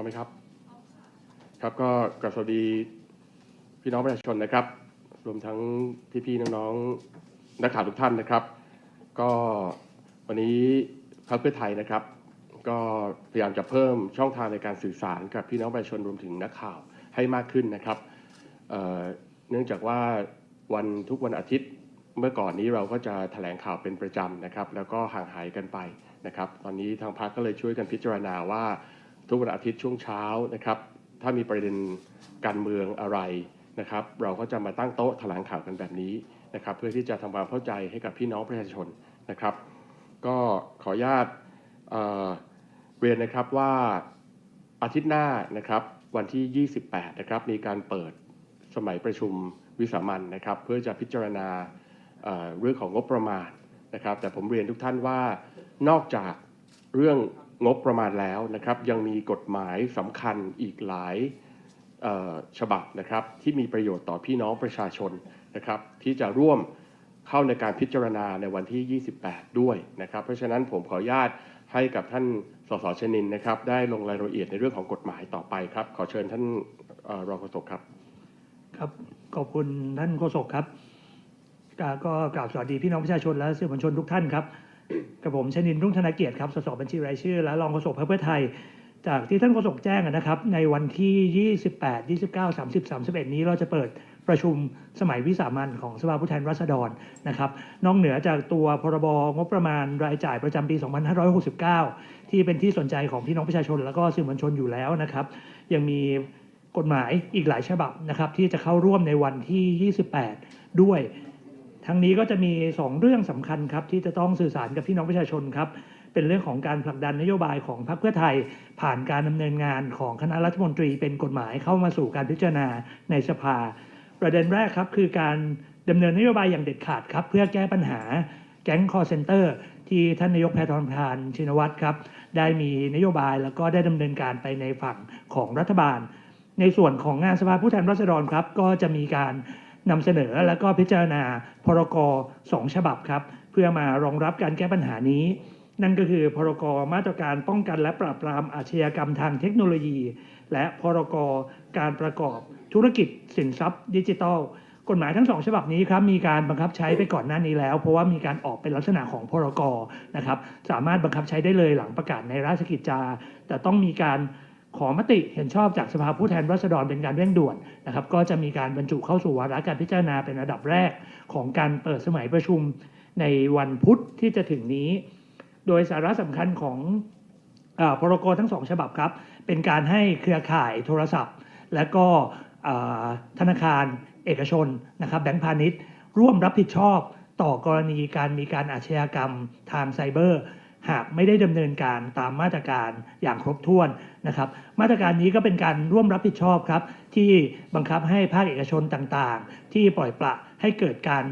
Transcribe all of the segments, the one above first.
อมไหมครับ ครับก็กราบสวัสดีพี่น้องประชาชนนะครับ รวมทั้งพี่ๆน้องๆนักข่าวทุกท่านนะครับ ก็วันนี้พรรคเพื่อไทยนะครับ ก็พยายามจะเพิ่มช่องทางในการสื่อสารกับพี่น้องประชาชนรวมถึงนักข่าวให้มากขึ้นนะครับเเนื่องจากว่าวันทุกวันอาทิตย์เมื่อก่อนนี้เราก็จะแถลงข่าวเป็นประจำนะครับ แล้วก็ห่างหายกันไปนะครับ ตอนนี้ทางพรรคก็เลยช่วยกันพิจารณาว่า ทุกวันอาทิตย์ช่วงเช้านะครับ ถ้ามีประเด็นการเมืองอะไรนะครับ เราก็จะมาตั้งโต๊ะแถลงข่าวกันแบบนี้นะครับ เพื่อที่จะทำความเข้าใจให้กับพี่น้องประชาชนนะครับ ก็ขออนุญาตเเรียนนะครับว่าอาทิตย์หน้านะครับวันที่ 28 นะครับ มีการเปิดสมัยประชุมวิสามันนะครับ เพื่อจะพิจารณาเเรื่องของงบประมาณนะครับ แต่ผมเรียนทุกท่านว่านอกจากเรื่อง งบประมาณแล้วนะครับ ยังมีกฎหมายสำคัญอีกหลายฉบับนะครับ ที่มีประโยชน์ต่อพี่น้องประชาชนนะครับ ที่จะร่วมเข้าในการพิจารณาในวันที่ 28 ด้วยนะครับ เพราะฉะนั้นผมขออนุญาตให้กับท่านสสชนินนะครับ ได้ลงรายละเอียดในเรื่องของกฎหมายต่อไปครับ ขอเชิญท่านอรองโฆษกครับครับขอบคุณท่านโฆษกครับกาก็กราบสวัสดีพี่น้องประชาชนและสื่อมวลชนทุกท่านครับ กับผมชนินรุ่งธนเกียรติครับ สสบัญชีรายชื่อ และรองโฆษกพรรคเพื่อไทย จากที่ท่านโฆษกแจ้งนะครับ ในวันที่ 28 29 30 31 นี้เราจะเปิดประชุมสมัยวิสามันของสภาผู้แทนราษฎรนะครับ นอกเหนือจากตัวพรบงบประมาณรายจ่ายประจำปี 2569 ที่เป็นที่สนใจของพี่น้องประชาชน และก็สื่อมวลชนอยู่แล้วนะครับ ยังมีกฎหมายอีกหลายฉบับนะครับที่จะเข้าร่วมในวันที่ 28 ด้วย ทั้งนี้ก็จะมี 2 เรื่องสำคัญครับที่จะต้องสื่อสารกับพี่น้องประชาชนครับเป็นเรื่องของการผลักดันนโยบายของพรรคเพื่อไทย ผ่านการดำเนินงานของคณะรัฐมนตรี เป็นกฎหมายเข้ามาสู่การพิจารณาในสภา ประเด็นแรกครับคือการดำเนินนโยบายอย่างเด็ดขาดครับเพื่อแก้ปัญหาแก๊งคอร์เซนเตอร์ที่ท่านนายกแพทองทานชินวัตรครับได้มีนโยบายแล้วก็ได้ดำเนินการไปในฝั่งของรัฐบาล ในส่วนของงานสภาผู้แทนราษฎรครับก็จะมีการ นำเสนอและก็พิจารณาพรกสองฉบับครับ เพื่อมารองรับการแก้ปัญหานี้ นั่นก็คือพรกมาตรการป้องกันและปราบปรามอาชญากรรมทางเทคโนโลยี และพรกการประกอบธุรกิจสินทรัพย์ ดิจิทัลกฎหมายทั้งสองฉบับนี้ครับมีการบังคับใช้ไปก่อนหน้านี้แล้ว เพราะว่ามีการออกเป็นลักษณะของพรกนะครับสามารถบังคับใช้ได้เลยหลังประกาศในราชกิจจา แต่ต้องมีการ ขอมติเห็นชอบจากสภาผู้แทนราษฎรเป็นการเร่งด่วนนะครับ ก็จะมีการบรรจุเข้าสู่วาระการพิจารณาเป็นระดับแรกของการเปิดสมัยประชุมในวันพุธที่จะถึงนี้ โดยสาระสำคัญของอพรกทั้งสองฉบับครับ เป็นการให้เครือข่ายโทรศัพท์ และก็ธนาคารเอกชนนะครับแบงก์พาณิชย์ ร่วมรับผิดชอบต่อกรณีการมีการอาชญากรรมทางไซเบอร์ หากไม่ได้ดำเนินการตามมาตรการอย่างครบถ้วนนะครับ มาตรการนี้ก็เป็นการร่วมรับผิดชอบครับ ที่บังคับให้ภาคเอกชนต่างๆ ที่ปล่อยปละให้เกิดการ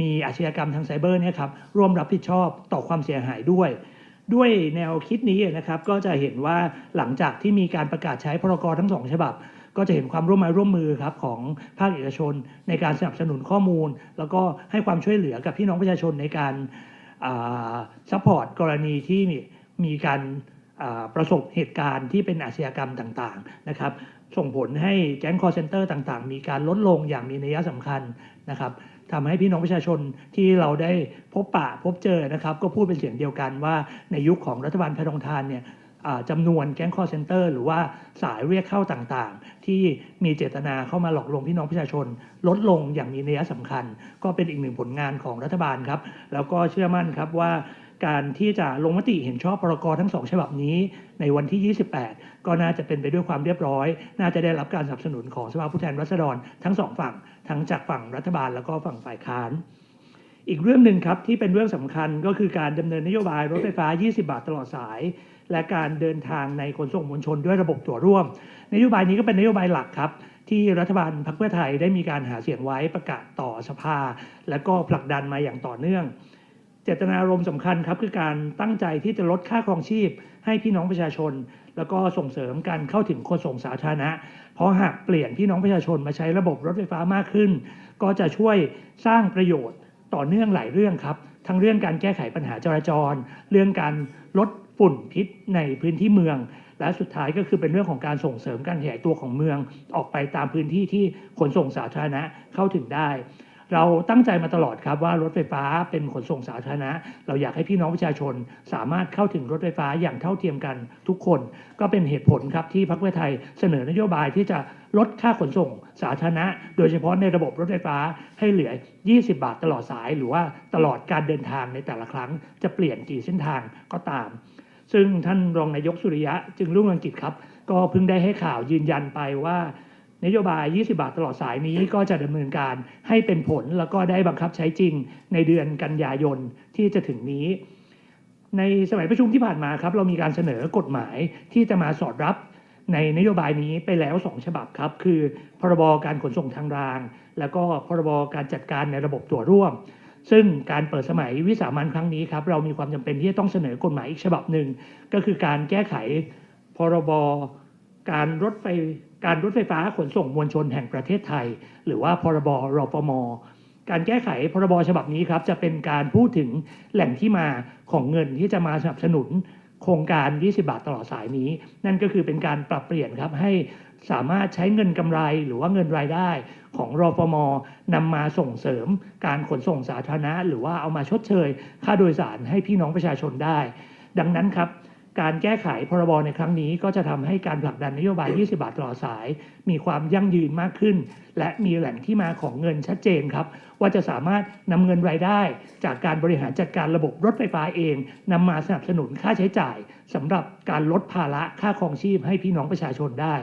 มีอาชญากรรมทางไซเบอร์เนี่ยครับร่วมรับผิดชอบต่อความเสียหายด้วย ด้วยแนวคิดนี้นะครับ ก็จะเห็นว่าหลังจากที่มีการประกาศใช้พรกรทั้งสองฉบับ ก็จะเห็นความร่วมมือร่วมมือครับของภาคเอกชน ในการสนับสนุนข้อมูล แล้วก็ให้ความช่วยเหลือกับพี่น้องประชาชนในการ ซัพพอร์ตกรณีที่มีการประสบเหตุการณ์ที่เป็นอาชญากรรมต่างๆนะครับ ส่งผลให้แก๊งคอร์เซนเตอร์ต่างๆ มีการลดลงอย่างมีนัยสำคัญนะครับทำให้พี่น้องประชาชนที่เราได้พบปะพบเจอนะครับ ก็พูดเป็นเสียงเดียวกันว่าในยุคของรัฐบาลแพทองทานเนี่ย จำนวนแก๊งคอร์เซนเตอร์หรือว่าสายเรียกเข้าต่างๆ ที่มีเจตนาเข้ามาหลอกลวงพี่น้องประชาชน ลดลงอย่างมีนัยสำคัญ ก็เป็นอีกหนึ่งผลงานของรัฐบาลครับ แล้วก็เชื่อมั่นครับว่าการที่จะลงมติเห็นชอบพรกทั้งสองฉบับนี้ในวันที่ 28 ก็น่าจะเป็นไปด้วยความเรียบร้อย น่าจะได้รับการสนับสนุนของสภาผู้แทนราษฎรทั้งสองฝั่ง ทั้งจากฝั่งรัฐบาลแล้วก็ฝั่งฝ่ายค้าน อีกเรื่องหนึ่งครับที่เป็นเรื่องสำคัญก็คือการดำเนินนโยบายรถไฟฟ้า 20 บาทตลอดสาย และการเดินทางในขนส่งมวลชนด้วยระบบตั๋วร่วม นโยบายนี้ก็เป็นนโยบายหลักครับ ที่รัฐบาลพรรคเพื่อไทยได้มีการหาเสียงไว้ประกาศต่อสภา และก็ผลักดันมาอย่างต่อเนื่อง เจตนารมณ์สำคัญครับคือการตั้งใจที่จะลดค่าครองชีพ ให้พี่น้องประชาชน แล้วก็ส่งเสริมการเข้าถึงขนส่งสาธารณะ เพราะหากเปลี่ยนพี่น้องประชาชนมาใช้ระบบรถไฟฟ้ามากขึ้น ก็จะช่วยสร้างประโยชน์ต่อเนื่องหลายเรื่องครับ ทั้งเรื่องการแก้ไขปัญหาจราจร เรื่องการลดฝุ่นพิษในพื้นที่เมือง และสุดท้ายก็คือเป็นเรื่องของการส่งเสริมการขยายตัวของเมือง ออกไปตามพื้นที่ที่ขนส่งสาธารณะเข้าถึงได้ เราตั้งใจมาตลอดครับว่ารถไฟฟ้าเป็นขนส่งสาธารณะ เราอยากให้พี่น้องประชาชน สามารถเข้าถึงรถไฟฟ้าอย่างเท่าเทียมกันทุกคน ก็เป็นเหตุผลครับที่พรรคเพื่อไทยเสนอนโยบายที่จะลดค่าขนส่งสาธารณะ โดยเฉพาะในระบบรถไฟฟ้าให้เหลือ 20 บาทตลอดสาย หรือว่าตลอดการเดินทางในแต่ละครั้ง จะเปลี่ยนกี่เส้นทางก็ตาม ซึ่งท่านรองนายกสุริยะจึงรุ่งเรืองกิจครับ ก็เพิ่งได้ให้ข่าวยืนยันไปว่า นโยบาย 20 บาทตลอดสายนี้ก็จะดำเนินการให้เป็นผลแล้วก็ได้บังคับใช้จริงในเดือนกันยายนที่จะถึงนี้ ในสมัยประชุมที่ผ่านมาครับ เรามีการเสนอกฎหมายที่จะมาสอดรับในนโยบายนี้ไปแล้ว 2 ฉบับครับ คือพรบการขนส่งทางราง แล้วก็พรบการจัดการในระบบตัวร่วม ซึ่งการเปิดสมัยวิสามันครั้งนี้ครับเรามีความจำเป็นที่จะต้องเสนอกฎหมายอีกฉบับหนึ่งก็คือการแก้ไขพรบการรถไฟ การรถไฟฟ้าขนส่งมวลชนแห่งประเทศไทย หรือว่าพรบรฟมการแก้ไขพรบฉบับนี้ครับจะเป็นการพูดถึงแหล่งที่มาของเงินที่จะมาสนับสนุน โครงการ 20 บาทตลอดสายนี้ นั่นก็คือเป็นการปรับเปลี่ยนครับให้สามารถใช้เงินกำไรหรือว่าเงินรายได้ของรอฟมนำมาส่งเสริม การขนส่งสาธารณะ หรือว่าเอามาชดเชย ค่าโดยสารให้พี่น้องประชาชนได้ ดังนั้นครับ การแก้ไขพรบในครั้งนี้ก็จะทำให้การผลักดันนโยบาย 20 บาทตลอดสาย มีความยั่งยืนมากขึ้น และมีแหล่งที่มาของเงินชัดเจนครับ ว่าจะสามารถนำเงินรายได้ จากการบริหารจัดการระบบรถไฟฟ้าเองนำมาสนับสนุนค่าใช้จ่ายสำหรับการลดภาระค่าครองชีพให้พี่น้องประชาชนได้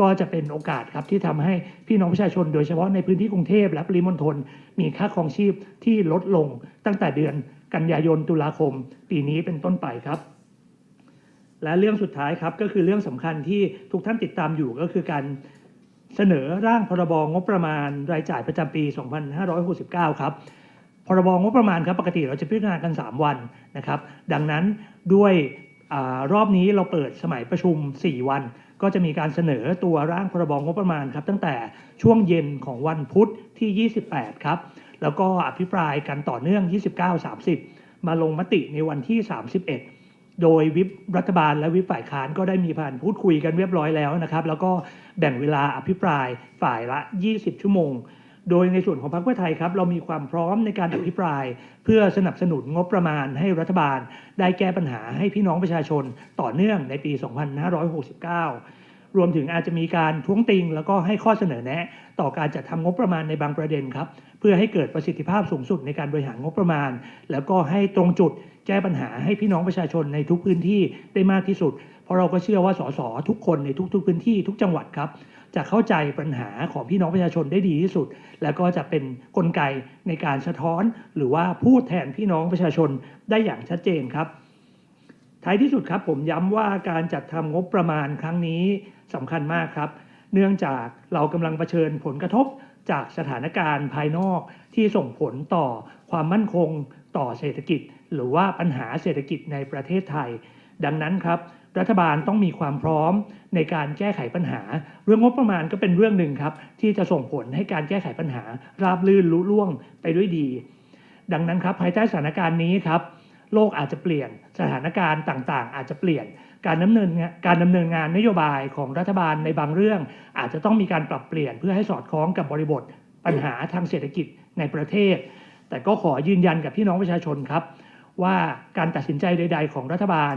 ก็จะเป็นโอกาสครับที่ทำให้พี่น้องประชาชน โดยเฉพาะในพื้นที่กรุงเทพและปริมณฑลมีค่าครองชีพที่ลดลงตั้งแต่เดือนกันยายนตุลาคม ปีนี้เป็นต้นไปครับ และเรื่องสุดท้ายครับก็คือเรื่องสำคัญที่ทุกท่านติดตามอยู่ก็คือการเสนอร่างพรบงบประมาณรายจ่ายประจำปี 2569 ครับพรบงบประมาณครับปกติเราจะพิจารณากัน 3 วันนะครับ ดังนั้นด้วยอรอบนี้เราเปิดสมัยประชุม 4 วัน ก็จะมีการเสนอตัวร่างพรบงบประมาณครับ ตั้งแต่ช่วงเย็นของวันพุธที่ 28 ครับ แล้วก็อภิปรายกันต่อเนื่อง 29-30 มาลงมติในวันที่ 31 โดยวิปรัฐบาลและวิปฝ่ายค้านก็ได้มีผ่านพูดคุยกันเรียบร้อยแล้วนะครับ แล้วก็แบ่งเวลาอภิปรายฝ่ายละ 20 ชั่วโมง โดยในส่วนของพรรคเพื่อไทยครับ เรามีความพร้อมในการอภิปราย เพื่อสนับสนุนงบประมาณให้รัฐบาล ได้แก้ปัญหาให้พี่น้องประชาชนต่อเนื่องในปี 2569 รวมถึงอาจจะมีการท้วงติง แล้วก็ให้ข้อเสนอแนะ ต่อการจัดทำงบประมาณในบางประเด็นครับ เพื่อให้เกิดประสิทธิภาพสูงสุดในการบริหารงบประมาณ แล้วก็ให้ตรงจุดแก้ปัญหาให้พี่น้องประชาชนในทุกพื้นที่ได้มากที่สุด เพราะเราก็เชื่อว่าสสทุกคนในทุก ๆ พื้นที่ทุกจังหวัดครับ จะเข้าใจปัญหาของพี่น้องประชาชนได้ดีที่สุด แล้วก็จะเป็นนกลไกในการสะท้อน หรือว่าพูดแทนพี่น้องประชาชนได้อย่างชัดเจนครับท้ายที่สุดครับผมย้ำว่าการจัดทำงบประมาณครั้งนี้สำคัญมากครับ เนื่องจากเรากำลังเผชิญผลกระทบ จากสถานการณ์ภายนอกที่ส่งผลต่อความมั่นคงต่อเศรษฐกิจ หรือว่าปัญหาเศรษฐกิจในประเทศไทย ดังนั้นครับ รัฐบาลต้องมีความพร้อมในการแก้ไขปัญหา เรื่องงบประมาณก็เป็นเรื่องหนึ่งครับ ที่จะส่งผลให้การแก้ไขปัญหา ราบรื่นลุล่วงไปด้วยดี ดังนั้นครับภายใต้สถานการณ์นี้ครับโลกอาจจะเปลี่ยนสถานการณ์ต่างๆ อาจจะเปลี่ยน การดำเนินการดำเนินงานนโยบายของรัฐบาลในบางเรื่อง อาจจะต้องมีการปรับเปลี่ยนเพื่อให้สอดคล้องกับบริบทปัญหาทางเศรษฐกิจในประเทศ แต่ก็ขอยืนยันกับพี่น้องประชาชนครับ ว่าการตัดสินใจใด ๆ ของรัฐบาล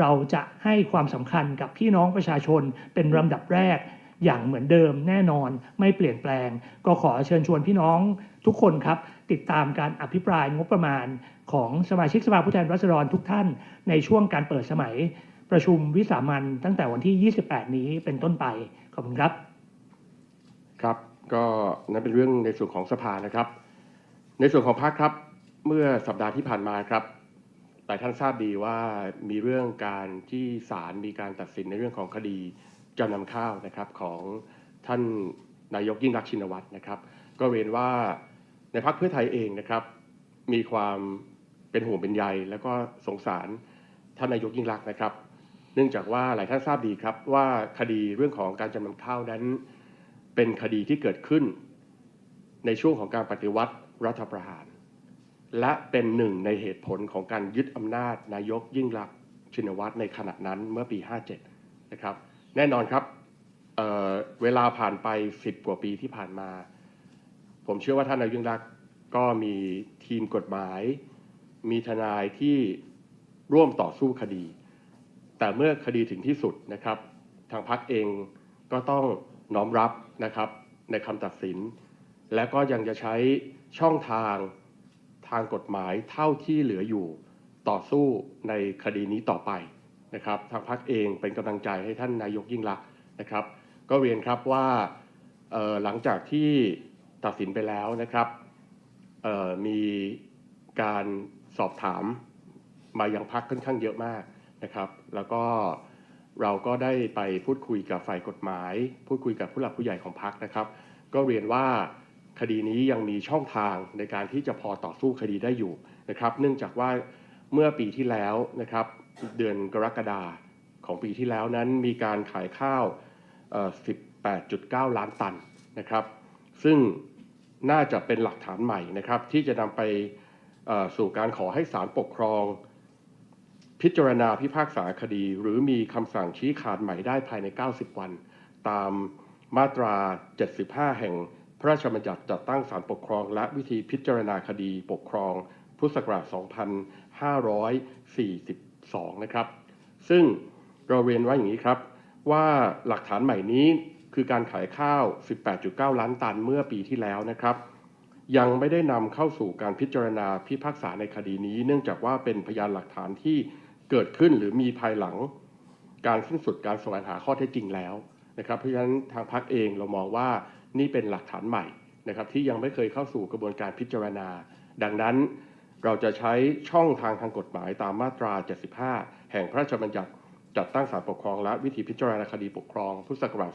เราจะให้ความสำคัญกับพี่น้องประชาชนเป็นลำดับแรกอย่างเหมือนเดิมแน่นอนไม่เปลี่ยนแปลง ก็ขอเชิญชวนพี่น้องทุกคนครับ ติดตามการอภิปรายงบประมาณของสมาชิกสภาผู้แทนราษฎรทุกท่าน ในช่วงการเปิดสมัย ประชุมวิสามันตั้งแต่วันที่ 28 นี้เป็นต้นไป ขอบคุณครับ ครับ ก็นั่นเป็นเรื่องในส่วนของสภานะครับ ในส่วนของพรรคครับ เมื่อสัปดาห์ที่ผ่านมาครับหลายท่านทราบดีว่ามีเรื่องการที่ศาลมีการตัดสินในเรื่องของคดีจำนำข้าวนะครับของท่านนายกยิ่งรักษณ์ชินวัตรนะครับ ก็เรียนว่าในพรรคเพื่อไทยเองนะครับ มีความเป็นห่วงเป็นใยแล้วก็สงสารท่านนายกยิ่งรักษณ์นะครับ เนื่องจากว่าหลายท่านทราบดีครับว่าคดีเรื่องของการจำนำข้าวนั้น เป็นคดีที่เกิดขึ้น ในช่วงของการปฏิวัติรัฐประหาร และเป็นหนึ่งในเหตุผลของการยึดอำนาจนายกยิ่งรักษณ์ชินวัตรในขณะนั้นเมื่อปี 57 นะครับ แน่นอนครับเเวลาผ่านไป 10 กว่าปีที่ผ่านมา ผมเชื่อว่าท่านนายกยิ่งรักษณ์ก็มีทีมกฎหมาย มีทนายที่ร่วมต่อสู้คดี แต่เมื่อคดีถึงที่สุดนะครับ ทางพักเองก็ต้องน้อมรับนะครับในคำตัดสิน และก็ยังจะใช้ช่องทางทางกฎหมายเท่าที่เหลืออยู่ต่อสู้ในคดีนี้ต่อไปนะครับ ทางพักเองเป็นกำลังใจให้ท่านนายกยิ่งรักษณ์นะครับ ก็เรียนครับว่าหลังจากที่ตัดสินไปแล้วนะครับมีการสอบถามมายังพักค่อนข้างเยอะมาก นะครับ แล้วก็เราก็ได้ไปพูดคุยกับฝ่ายกฎหมาย พูดคุยกับผู้หลักผู้ใหญ่ของพักนะครับ ก็เรียนว่าคดีนี้ยังมีช่องทางในการที่จะพอต่อสู้คดีได้อยู่นะครับ เนื่องจากว่าเมื่อปีที่แล้วนะครับ เดือนกรกฎาของปีที่แล้วนั้นมีการขายข้าว 18.9 ล้านตันนะครับ ซึ่งน่าจะเป็นหลักฐานใหม่นะครับ ที่จะนำไปสู่การขอให้ศาลปกครอง พิจารณาพิพากษาคดี หรือมีคำสั่งชี้ขาดใหม่ได้ภายใน 90 วัน ตามมาตรา 75 แห่งพระราชบัญญัติจัดตั้งศาลปกครอง และวิธีพิจารณาคดีปกครอง พุทธศักราช 2542 นะครับ ซึ่งเราเรียนว่าอย่างนี้ครับ ว่าหลักฐานใหม่นี้คือการขายข้าว 18.9 ล้านตันเมื่อปีที่แล้วนะครับ ยังไม่ได้นำเข้าสู่การพิจารณาพิพากษาในคดีนี้ เนื่องจากว่าเป็นพยานหลักฐานที่ เกิดขึ้นหรือมีภายหลังการสิ้นสุดการแสวงหาข้อเท็จจริงแล้วนะครับ เพราะฉะนั้นทางพักเองเรามองว่านี่เป็นหลักฐานใหม่นะครับที่ยังไม่เคยเข้าสู่กระบวนการพิจารณา ดังนั้นเราจะใช้ช่องทางทางกฎหมายตามมาตรา 75 แห่งพระราชบัญญัติจัดตั้งศาลปกครองและวิธีพิจารณาคดีปกครองพุทธศักราช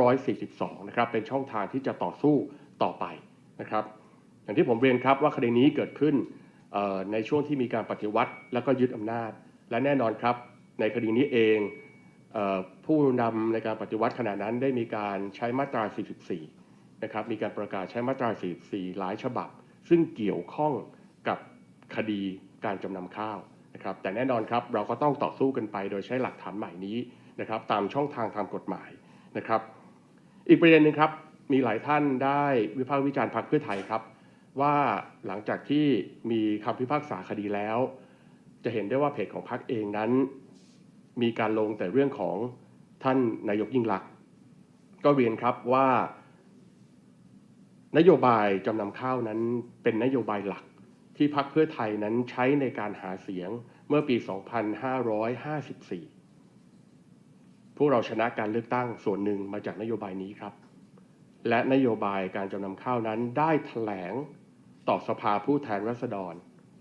2542 นะครับเป็นช่องทางที่จะต่อสู้ต่อไปนะครับ อย่างที่ผมเรียนครับว่าคดีนี้เกิดขึ้น ในช่วงที่มีการปฏิวัติ แล้วก็ยึดอำนาจ และแน่นอนครับ ในคดีนี้เองเอผู้นำในการปฏิวัติขณะนั้นได้มีการใช้มาตรา 44 นะครับ มีการประกาศใช้มาตรา 44 หลายฉบับ ซึ่งเกี่ยวข้องกับคดีการจำนำข้าวนะครับ แต่แน่นอนครับเราก็ต้องต่อสู้กันไป โดยใช้หลักฐานใหม่นี้นะครับ ตามช่องทางทางกฎหมายนะครับ อีกประเด็นหนึ่งครับ มีหลายท่านได้วิพากษ์วิจารณ์พรรคเพื่อไทยครับ ว่าหลังจากที่มีคำพิพากษาคดีแล้ว จะเห็นได้ว่าเพจของพรรคเองนั้น มีการลงแต่เรื่องของท่านนายกยิ่งลักษณ์ก็เรียนครับว่า นโยบายจำนำข้าวนั้นเป็นนโยบายหลักที่พรรคเพื่อไทยนั้นใช้ในการหาเสียงเมื่อปี 2554 พวกเราชนะการเลือกตั้งส่วนหนึ่งมาจากนโยบายนี้ครับ และนโยบายการจำนำข้าวนั้นได้แถลง ต่อสภาผู้แทนราษฎร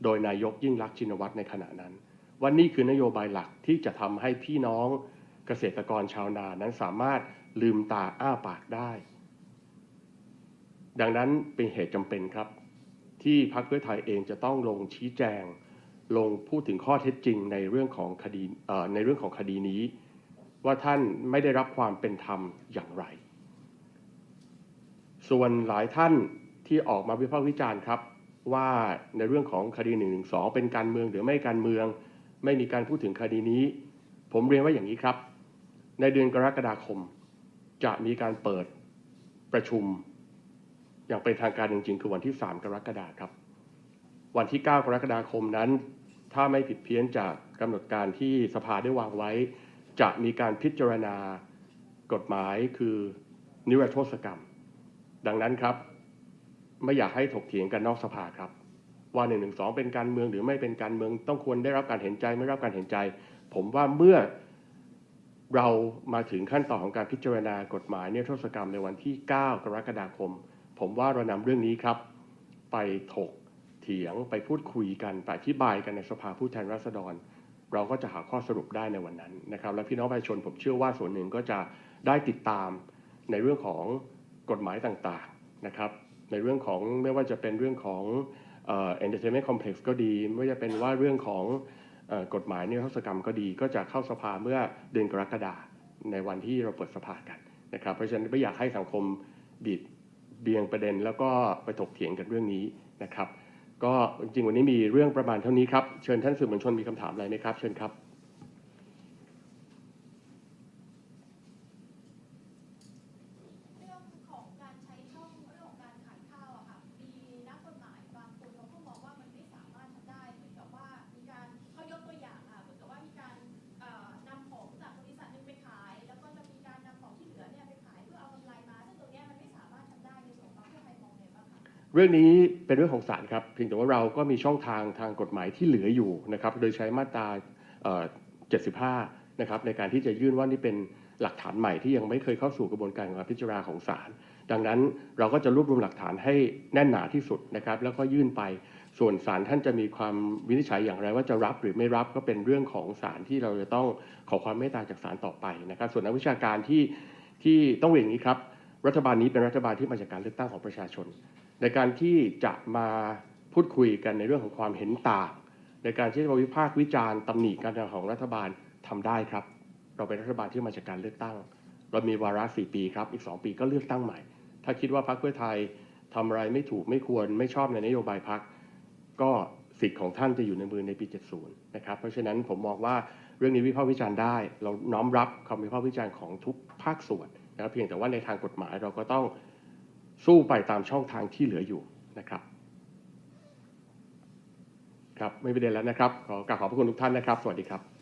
โดยนายกยิ่งรักษณ์ชินวัตรในขณะนั้นว่านี่คือนโยบายหลักที่จะทำให้พี่น้องเกษตรกรชาวนานั้นสามารถลืมตาอ้าปากได้ ดังนั้นเป็นเหตุจำเป็นครับ ที่พรรคเพื่อไทยเองจะต้องลงชี้แจง ลงพูดถึงข้อเท็จจริงในเรื่องของคดีในเรื่องของคดีนี้ ว่าท่านไม่ได้รับความเป็นธรรมอย่างไร ส่วนหลายท่าน ที่ออกมาวิพากษ์วิจารณ์ครับ ว่าในเรื่องของคดี1นึเป็นการเมืองหรือไม่การเมือง ไม่มีการพูดถึงคดีนี้ ผมเรียนว่าอย่างนี้ครับ ในเดือนกรกฎาคม จะมีการเปิดประชุม อย่างเป็นทางการจริงๆคือวันที่ 3 กรกฎาคมครับ วันที่ 9 กรกฎาคมนั้น ถ้าไม่ผิดเพี้ยนจากกำหนดการที่สภาได้วางไว้ จะมีการพิจารณากฎหมายคือนิรโทษกรรม ดังนั้นครับ ไม่อยากให้ถกเถียงกันนอกสภาครับ ว่า1นึเป็นการเมืองหรือไม่เป็นการเมืองต้องควรได้รับการเห็นใจไม่รับการเห็นใจ ผมว่าเมื่อเรามาถึงขั้นตอนของการพิจารณากฎหมายเนิรโทษกรรมในวันที่ 9 กรกฎาคม ผมว่าเรานำเรื่องนี้ครับ ไปถกเถียงไปพูดคุยกันไปอธิบายกันในสภาผู้แทนราษฎร เราก็จะหาข้อสรุปได้ในวันนั้นนะครับ และพี่น้องประชาชนผมเชื่อว่าส่วนหนึ่งก็จะได้ติดตามในเรื่องของกฎหมายต่างๆนะครับ ในเรื่องของไม่ว่าจะเป็นเรื่องของเอ่อ entertainment complex ก็ดี ไม่ว่าจะเป็นว่าเรื่องของอกฎหมายนิรโทษกรรมก็ดี ก็จะเข้าสภาเมื่อเดือนกรกฎาในวันที่เราเปิดสภากันนะครับเพราะฉะนั้นไม่อยากให้สังคมบิดเบียงประเด็น แล้วก็ไปถกเถียงกันเรื่องนี้นะครับ ก็จริงวันนี้มีเรื่องประมาณเท่านี้ครับ เชิญท่านสื่อมวลชนมีคำถามอะไรไหมครับ เชิญครับ รื่องนี้เป็นเรื่องของศาลครับเพียงแต่ว่าเราก็มีช่องทางทางกฎหมายที่เหลืออยู่นะครับ โดยใช้มาตรา75 นะครับในการที่จะยื่นว่านี่เป็นหลักฐานใหม่ที่ยังไม่เคยเข้าสู่กระบวนการการพิจารณาของศาลดังนั้นเราก็จะรวบรวมหลักฐานให้แน่นหนาที่สุดนะครับ แล้วก็ยื่นไปส่วนศาลท่านจะมีความวินิจฉัยอย่างไรว่าจะรับหรือไม่รับก็เป็นเรื่องของศาลที่เราจะต้องขอความเมตตาจากศาลต่อไปนะครับ ส่วนนักวิชาการที่ที่ต้องเรียนอย่างนี้ครับ รัฐบาลนี้เป็นรัฐบาลที่มาจากการเลือกตั้งของประชาชน ในการที่จะมาพูดคุยกันในเรื่องของความเห็นต่าง ในการที่จะมาวิพากษ์วิจารณ์ตำหนิการทำของรัฐบาลทำได้ครับ เราเป็นรัฐบาลที่มาจากการเลือกตั้ง เรามีวาระสี่ปีครับ อีกสองปีก็เลือกตั้งใหม่ ถ้าคิดว่าพรรคเพื่อไทยทำอะไรไม่ถูกไม่ควรไม่ชอบในนโยบายพรรคก็สิทธิ์ของท่านจะอยู่ในมือในปี 70 นะครับ เพราะฉะนั้นผมมองว่าเรื่องนี้วิพากษ์วิจารณ์ได้ เราน้อมรับคำวิพากษ์วิจารณ์ของทุกภาคส่วนนะครับเพียงแต่ว่าในทางกฎหมายเราก็ต้อง สู้ไปตามช่องทางที่เหลืออยู่นะครับ ครับไม่เป็นไรแล้วนะครับ ขอกราบขอบพระคุณทุกท่านนะครับ สวัสดีครับ